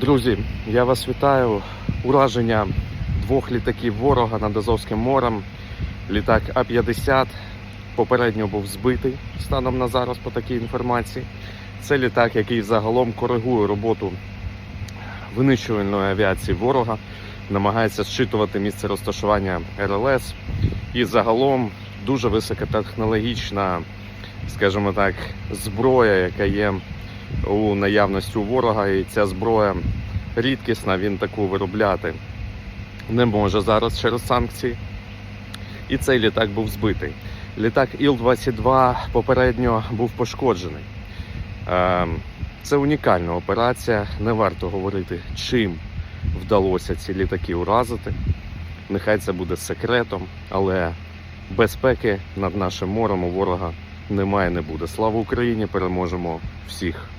Друзі, я вас вітаю. Ураження двох літаків ворога над Азовським морем. Літак А-50 попередньо був збитий станом на зараз по такій інформації. Це літак, який загалом коригує роботу винищувальної авіації ворога, намагається зчитувати місце розташування РЛС. І загалом дуже високотехнологічна, скажімо так, зброя, яка є у наявності у ворога, і ця зброя рідкісна, він таку виробляти не може зараз через санкції. І цей літак був збитий. Літак Іл-22 попередньо був пошкоджений. Ем, Це унікальна операція. Не варто говорити, чим вдалося ці літаки уразити. Нехай це буде секретом, але безпеки над нашим морем у ворога немає, не буде. Слава Україні! Переможемо всіх!